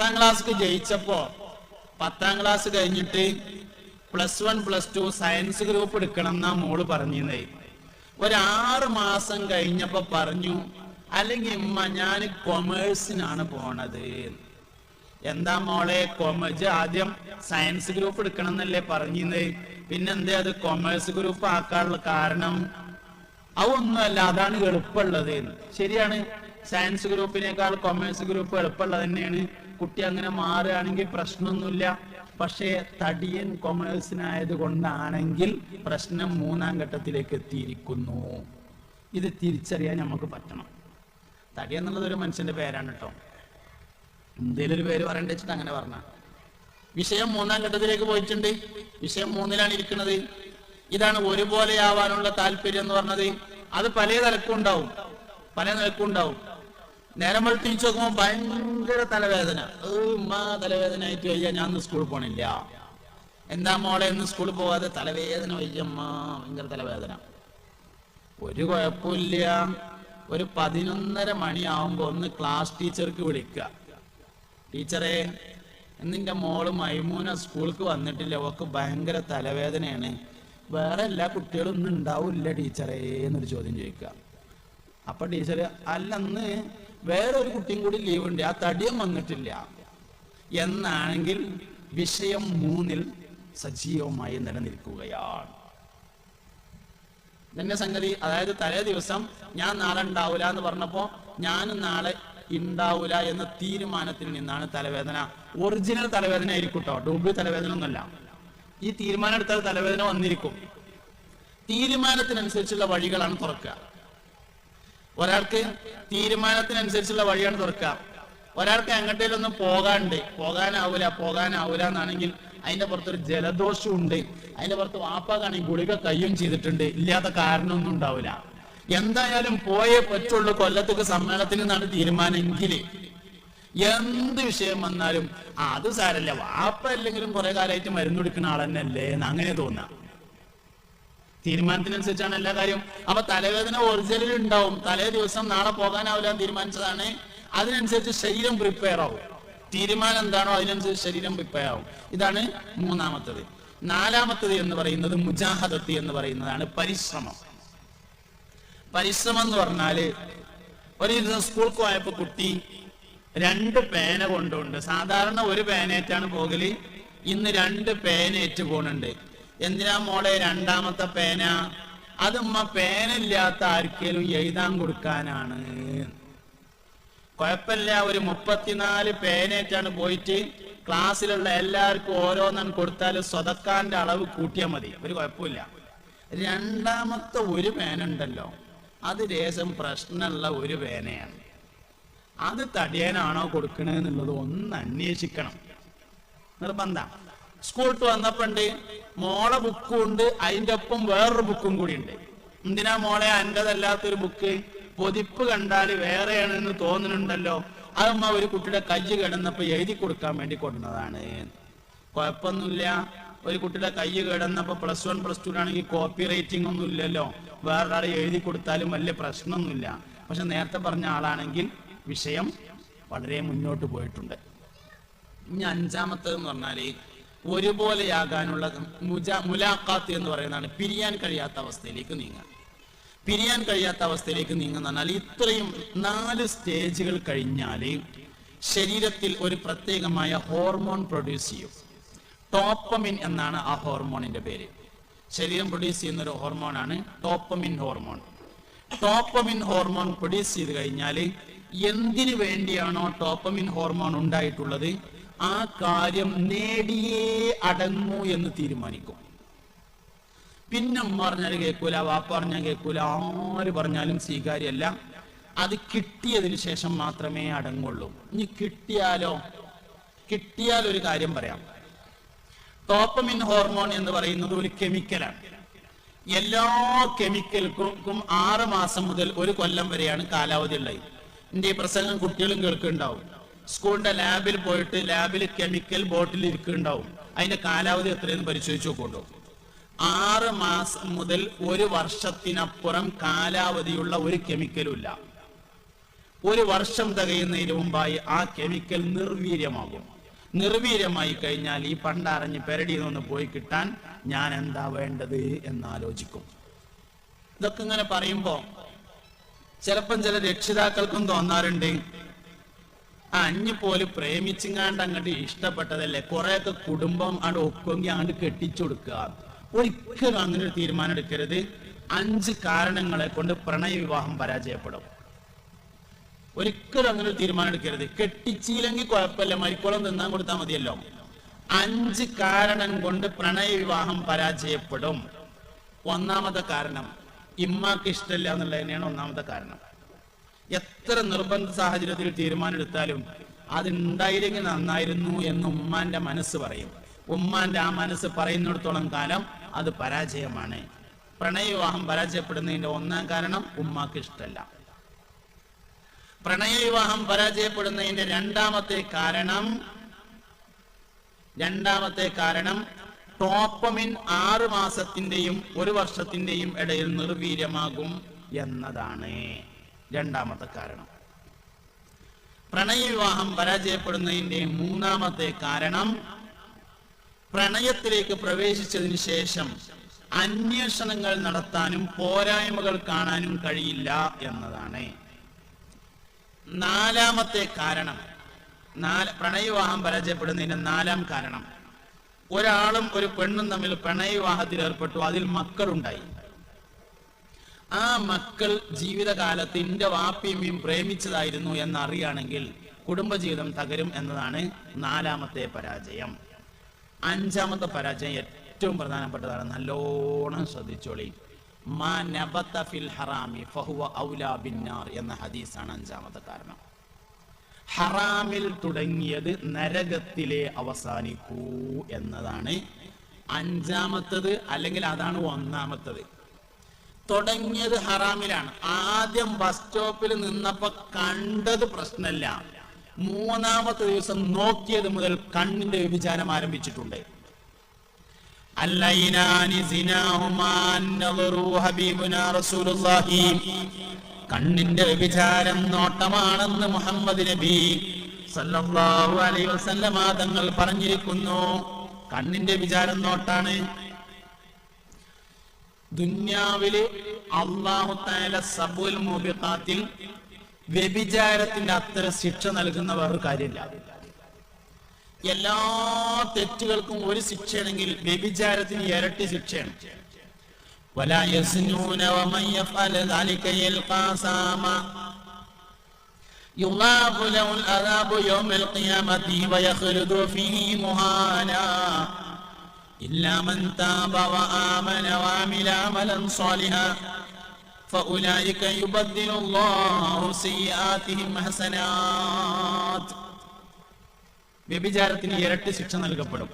പത്താം ക്ലാസ് ജയിച്ചപ്പോ പത്താം ക്ലാസ് കഴിഞ്ഞിട്ട് plus one plus two science group എടുക്കണം എന്നാ മോൾ പറഞ്ഞിരുന്നേ. ഒരാറ് മാസം കഴിഞ്ഞപ്പോ പറഞ്ഞു അല്ലെങ്കിൽ ഉമ്മ ഞാൻ കൊമേഴ്സിനാണ് പോണത്. എന്താ മോളെ കൊമേഴ്സ് ആദ്യം സയൻസ് ഗ്രൂപ്പ് എടുക്കണം എന്നല്ലേ പറഞ്ഞിരുന്നത് പിന്നെന്തേ അത് കൊമേഴ്സ് ഗ്രൂപ്പ് ആക്കാനുള്ള കാരണം? അതൊന്നുമല്ല അതാണ് എളുപ്പമുള്ളത്. ശരിയാണ്. സയൻസ് ഗ്രൂപ്പിനേക്കാൾ കൊമേഴ്സ് ഗ്രൂപ്പ് എളുപ്പമുള്ളത് തന്നെയാണ്. കുട്ടി അങ്ങനെ മാറുകയാണെങ്കിൽ പ്രശ്നമൊന്നുമില്ല. പക്ഷേ തടിയൻ കൊമേഴ്സിനായത് കൊണ്ടാണെങ്കിൽ പ്രശ്നം മൂന്നാം ഘട്ടത്തിലേക്ക് എത്തിയിരിക്കുന്നു. ഇത് തിരിച്ചറിയാൻ നമുക്ക് പറ്റണം. തടി എന്നുള്ളത് ഒരു മനുഷ്യന്റെ പേരാണ് കേട്ടോ എന്തെങ്കിലും ഒരു പേര് പറയണ്ട വെച്ചിട്ട് അങ്ങനെ പറഞ്ഞ. വിഷയം മൂന്നാം ഘട്ടത്തിലേക്ക് പോയിട്ടുണ്ട്. വിഷയം മൂന്നിലാണ് ഇരിക്കുന്നത്. ഇതാണ് ഒരുപോലെയാവാനുള്ള താല്പര്യം എന്ന് പറഞ്ഞത്. അത് പല നിലക്കും ഉണ്ടാവും. പല നിലക്കും ഉണ്ടാവും. നേരം വെളുത്തിച്ച് നോക്കുമ്പോ ഭയങ്കര തലവേദന. തലവേദന ആയിട്ട് കഴിയാ ഞാൻ സ്കൂളിൽ പോണില്ല. എന്താ മോളെ ഇന്ന് സ്കൂളിൽ പോവാതെ തലവേദന വയ്യമ്മ ഭയങ്കര തലവേദന. ഒരു കുഴപ്പമില്ല. ഒരു പതിനൊന്നര മണിയാവുമ്പോ ഒന്ന് ക്ലാസ് ടീച്ചർക്ക് വിളിക്കുക. ടീച്ചറെ എന്നിന്റെ മോൾ മൈമൂന സ്കൂൾക്ക് വന്നിട്ടില്ല. അവക്ക് ഭയങ്കര തലവേദനയാണ്. വേറെ എല്ലാ കുട്ടികളും ഒന്നും ഉണ്ടാവില്ല ടീച്ചറേ എന്നൊരു ചോദ്യം ചോദിക്കുക. അപ്പൊ ടീച്ചർ അല്ലെന്ന് വേറൊരു കുട്ടിയും കൂടി ലീവ് ഉണ്ട്. ആ തടിയം വന്നിട്ടില്ല. എന്നാണെങ്കിൽ വിഷയം മൂന്നിൽ സജീവമായി നിലനിൽക്കുകയാണ്. ഇതന്നെ സംഗതി അതായത് തലേ ദിവസം ഞാൻ നാളെ ഉണ്ടാവൂല എന്ന് പറഞ്ഞപ്പോ ഞാനും നാളെ ഉണ്ടാവൂല എന്ന തീരുമാനത്തിൽ നിന്നാണ് തലവേദന. ഒറിജിനൽ തലവേദന ആയിരിക്കും കേട്ടോ ഡൂബ്ലി തലവേദന ഒന്നല്ല ഈ തീരുമാനം എടുത്താൽ തലവേദന വന്നിരിക്കും. തീരുമാനത്തിനനുസരിച്ചുള്ള വഴികളാണ് തുറക്കുക. ഒരാൾക്ക് തീരുമാനത്തിനനുസരിച്ചുള്ള വഴിയാണ് തുറക്കുക. ഒരാൾക്ക് എങ്ങോട്ടേലൊന്നും പോകാണ്ട് പോകാനാവൂല പോകാനാവൂല എന്നാണെങ്കിൽ അതിന്റെ പുറത്തൊരു ജലദോഷം ഉണ്ട് അതിന്റെ പുറത്ത് വാപ്പാക്കാണെങ്കിൽ ഗുളിക കയ്യും ചെയ്തിട്ടുണ്ട്. ഇല്ലാത്ത കാരണമൊന്നും ഉണ്ടാവില്ല എന്തായാലും പോയേ പറ്റുള്ളൂ. കൊല്ലത്തേക്ക് സമ്മേളനത്തിന് എന്നാണ് തീരുമാനമെങ്കിൽ എന്ത് വിഷയം വന്നാലും അത് സാരല്ല. വാപ്പ അല്ലെങ്കിലും കുറെ കാലമായിട്ട് മരുന്ന് കൊടുക്കുന്ന ആളെന്നല്ലേ എന്ന് അങ്ങനെ തോന്നാം. തീരുമാനത്തിനനുസരിച്ചാണ് എല്ലാ കാര്യവും. അപ്പൊ തലവേദന ഒറിജിനൽ ഉണ്ടാവും. തലേ ദിവസം നാളെ പോകാനാവില്ല തീരുമാനിച്ചതാണ്. അതിനനുസരിച്ച് ശരീരം പ്രിപ്പയർ ആവും. തീരുമാനം എന്താണോ അതിനനുസരിച്ച് ശരീരം പ്രിപ്പയർ ആവും. ഇതാണ് മൂന്നാമത്തത്. നാലാമത്തത് എന്ന് പറയുന്നത് മുജാഹദത്ത് എന്ന് പറയുന്നതാണ് പരിശ്രമം. പരിശ്രമം എന്ന് പറഞ്ഞാൽ ഒരു ദിവസം സ്കൂൾക്ക് പോയപ്പോ കുട്ടി രണ്ട് പേന കൊണ്ടുണ്ട് സാധാരണ ഒരു പേനേറ്റാണ് പോകൽ. ഇന്ന് രണ്ട് പേനേറ്റ് പോണുണ്ട്. എന്തിനാ മോളെ രണ്ടാമത്തെ പേന? അതുമ്മ പേനില്ലാത്ത ആർക്കേലും എഴുതാൻ കൊടുക്കാനാണ്. കുഴപ്പമില്ല ഒരു മുപ്പത്തിനാല് പേനേറ്റാണ് പോയിട്ട് ക്ലാസ്സിലുള്ള എല്ലാവർക്കും ഓരോന്നും കൊടുത്താൽ സ്വതക്കാന്റെ അളവ് കൂട്ടിയാൽ മതി. ഒരു കുഴപ്പമില്ല. രണ്ടാമത്തെ ഒരു പേന ഉണ്ടല്ലോ അത് ലേശം പ്രശ്നമുള്ള ഒരു പേനയാണ്. അത് തടിയനാണോ കൊടുക്കണേന്നുള്ളത് ഒന്ന് അന്വേഷിക്കണം. നിർബന്ധം. സ്കൂളിട്ട് വന്നപ്പോണ്ട്. മോളെ ബുക്കും ഉണ്ട്. അതിന്റെ ഒപ്പം വേറൊരു ബുക്കും കൂടി ഉണ്ട് എന്തിനാ മോളെ? അന്റെതല്ലാത്തൊരു ബുക്ക് പൊതിപ്പ് കണ്ടാൽ വേറെയാണെന്ന് തോന്നുന്നുണ്ടല്ലോ അതമ്മ ഒരു കുട്ടിയുടെ കയ്യ് കിടന്നപ്പോ എഴുതി കൊടുക്കാൻ വേണ്ടി കൊണ്ടുവന്നതാണ്. കുഴപ്പമൊന്നുമില്ല. ഒരു കുട്ടിയുടെ കയ്യ് കിടന്നപ്പോ പ്ലസ് വൺ പ്ലസ് ടു ആണെങ്കിൽ കോപ്പി റൈറ്റിംഗ് ഒന്നും ഇല്ലല്ലോ. വേറൊരാൾ എഴുതി കൊടുത്താലും വലിയ പ്രശ്നമൊന്നുമില്ല. പക്ഷെ നേരത്തെ പറഞ്ഞ ആളാണെങ്കിൽ വിഷയം വളരെ മുന്നോട്ട് പോയിട്ടുണ്ട്. ഇനി അഞ്ചാമത്തേതെന്ന് പറഞ്ഞാൽ ഒരുപോലെയാകാനുള്ള മുജ മുലാഖാത്ത് എന്ന് പറയുന്നതാണ്. പിരിയാൻ കഴിയാത്ത അവസ്ഥയിലേക്ക് നീങ്ങുക പിരിയാൻ കഴിയാത്ത അവസ്ഥയിലേക്ക് നീങ്ങുന്ന പറഞ്ഞാൽ ഇത്രയും നാല് സ്റ്റേജുകൾ കഴിഞ്ഞാൽ ശരീരത്തിൽ ഒരു പ്രത്യേകമായ ഹോർമോൺ പ്രൊഡ്യൂസ് ചെയ്യും. ടോപ്പമിൻ എന്നാണ് ആ ഹോർമോണിന്റെ പേര്. ശരീരം പ്രൊഡ്യൂസ് ചെയ്യുന്ന ഒരു ഹോർമോണാണ് dopamine hormone. Dopamine hormone produce ചെയ്ത് കഴിഞ്ഞാൽ എന്തിനു വേണ്ടിയാണോ ടോപ്പമിൻ ഹോർമോൺ ഉണ്ടായിട്ടുള്ളത്? ആ കാര്യം നേടിയേ അടങ്ങൂ എന്ന് തീരുമാനിക്കും. പിന്നെ പറഞ്ഞാൽ കേൾക്കൂല വാപ്പ പറഞ്ഞാൽ കേൾക്കൂല ആര് പറഞ്ഞാലും സ്വീകാര്യമല്ല. അത് കിട്ടിയതിന് ശേഷം മാത്രമേ അടങ്ങുള്ളൂ. ഇനി കിട്ടിയാലോ? കിട്ടിയാൽ ഒരു കാര്യം പറയാം. ടോപ്പമിൻ ഹോർമോൺ എന്ന് പറയുന്നത് ഒരു കെമിക്കലാണ്. എല്ലാ കെമിക്കൽക്കും ആറ് മാസം മുതൽ ഒരു കൊല്ലം വരെയാണ് കാലാവധി ഉള്ളത്. എന്റെ ഈ പ്രസംഗം കുട്ടികളും കേൾക്കുന്നുണ്ടാവും. സ്കൂളിന്റെ ലാബിൽ പോയിട്ട് ലാബിൽ കെമിക്കൽ ബോട്ടിൽ ഇരിക്കുന്നുണ്ടാവും. അതിന്റെ കാലാവധി എത്രയെന്ന് പരിശോധിച്ച് നോക്കുന്നുണ്ടോ ആറ് മാസം മുതൽ ഒരു വർഷത്തിനപ്പുറം കാലാവധിയുള്ള ഒരു കെമിക്കലും ഇല്ല. ഒരു വർഷം തികയുന്നതിന് മുമ്പായി ആ കെമിക്കൽ നിർവീര്യമാകും. നിർവീര്യമായി കഴിഞ്ഞാൽ ഈ പണ്ടറിഞ്ഞ് പെരടിയിൽ നിന്ന് പോയി കിട്ടാൻ ഞാൻ എന്താ വേണ്ടത് എന്നാലോചിക്കും ഇതൊക്കെ ഇങ്ങനെ പറയുമ്പോ ചിലപ്പം ചില രക്ഷിതാക്കൾക്കും തോന്നാറുണ്ട് അഞ്ഞു പോലും പ്രേമിച്ചിങ്ങാണ്ട് അങ്ങോട്ട് ഇഷ്ടപ്പെട്ടതല്ലേ? കുറെയൊക്കെ കുടുംബം അങ്ങോട്ട് ഒക്കുമെങ്കിൽ അങ്ങോട്ട് കെട്ടിച്ചു കൊടുക്കുക ഒരിക്കലും അങ്ങനെ ഒരു തീരുമാനം എടുക്കരുത്. അഞ്ച് കാരണങ്ങളെ കൊണ്ട് പ്രണയ വിവാഹം പരാജയപ്പെടും. ഒരിക്കലും അങ്ങനെ ഒരു തീരുമാനം എടുക്കരുത്. കെട്ടിച്ചില്ലെങ്കിൽ കുഴപ്പമില്ല. മരിക്കോളം തിന്നാൻ കൊടുത്താൽ മതിയല്ലോ. അഞ്ച് കാരണം കൊണ്ട് പ്രണയ വിവാഹം പരാജയപ്പെടും. ഒന്നാമത്തെ കാരണം ഇമ്മാക്ക് ഇഷ്ടമില്ല എന്നുള്ളത് തന്നെയാണ് ഒന്നാമത്തെ കാരണം. എത്ര നിർബന്ധ സാഹചര്യത്തിൽ തീരുമാനമെടുത്താലും അതുണ്ടായിരുന്നെങ്കിൽ നന്നായിരുന്നു എന്ന് ഉമ്മാന്റെ മനസ്സ് പറയും. ഉമ്മാന്റെ ആ മനസ്സ് പറയുന്നിടത്തോളം കാലം അത് പരാജയമാണ്. പ്രണയവിവാഹം പരാജയപ്പെടുന്നതിന്റെ ഒന്നാം കാരണം ഉമ്മാക്ക് ഇഷ്ടമല്ല. പ്രണയവിവാഹം പരാജയപ്പെടുന്നതിന്റെ രണ്ടാമത്തെ കാരണം രണ്ടാമത്തെ കാരണം ടോപ്പമിൻ ആറ് മാസത്തിന്റെയും ഒരു വർഷത്തിന്റെയും ഇടയിൽ നിർവീര്യമാകും എന്നതാണ്. രണ്ടാമത്തെ കാരണം. പ്രണയവിവാഹം പരാജയപ്പെടുന്നതിന്റെ മൂന്നാമത്തെ കാരണം പ്രണയത്തിലേക്ക് പ്രവേശിച്ചതിന് ശേഷം അന്വേഷണങ്ങൾ നടത്താനും പോരായ്മകൾ കാണാനും കഴിയില്ല എന്നതാണ്. നാലാമത്തെ കാരണം നാല് പ്രണയവിവാഹം പരാജയപ്പെടുന്നതിന്റെ നാലാം കാരണം. ഒരാളും ഒരു പെണ്ണും തമ്മിൽ പ്രണയവിവാഹത്തിൽ ഏർപ്പെട്ടു അതിൽ മക്കളുണ്ടായി. ആ മക്കൾ ജീവിതകാലത്ത് ഇന്റെ വാപ്പിയമ്മയും പ്രേമിച്ചതായിരുന്നു എന്നറിയാണെങ്കിൽ കുടുംബജീവിതം തകരും എന്നതാണ് നാലാമത്തെ പരാജയം. അഞ്ചാമത്തെ പരാജയം ഏറ്റവും പ്രധാനപ്പെട്ടതാണ്. നല്ലോണം ശ്രദ്ധിച്ചോളി. മാ നബത്ത ഫിൽ ഹറാമി ഫഹുവ ഔലാ ബിന്നാർ എന്ന ഹദീസാണ് അഞ്ചാമത്തെ കാരണം. ഹറാമിൽ തുടങ്ങിയത് നരകത്തിലെ അവസാനിക്കൂ എന്നതാണ് അഞ്ചാമത്തത് അല്ലെങ്കിൽ അതാണ് ഒന്നാമത്തത്. തുടങ്ങിയത് ഹറാമിലാണ്. ആദ്യം ബസ് സ്റ്റോപ്പിൽ നിന്നപ്പോ കണ്ടത് പ്രശ്നമല്ല. മൂന്നാമത്തെ ദിവസം നോക്കിയത് മുതൽ കണ്ണിന്റെ വ്യഭിചാരം ആരംഭിച്ചിട്ടുണ്ട്. കണ്ണിന്റെ വ്യഭിചാരം നോട്ടമാണെന്ന് മുഹമ്മദ് നബി സല്ലല്ലാഹു അലൈഹി വസല്ലമ തങ്ങൾ പറഞ്ഞിരിക്കുന്നു. കണ്ണിന്റെ വിചാരം നോട്ടാണ്. ദുന്യാവിൽ അള്ളാഹുത്തായ സബുൽ മോബിഖാത്തിൽ വ്യഭിചാരത്തിന്റെ അത്ര ശിക്ഷ നൽകുന്ന വേറൊരു കാര്യമില്ല. എല്ലാ തെറ്റുകൾക്കും ഒരു ശിക്ഷയാണെങ്കിൽ വ്യഭിചാരത്തിന് ഇരട്ടി ശിക്ഷയാണ്. യുളാബു ലൗൽ അദാബു إلا من تاب وآمن وعمل عملا صالحا فأولئك يبدل الله سيئاتهم حسنات വ്യഭിചാരത്തിന് ഇരട്ടി ശിക്ഷ നൽകപ്പെടും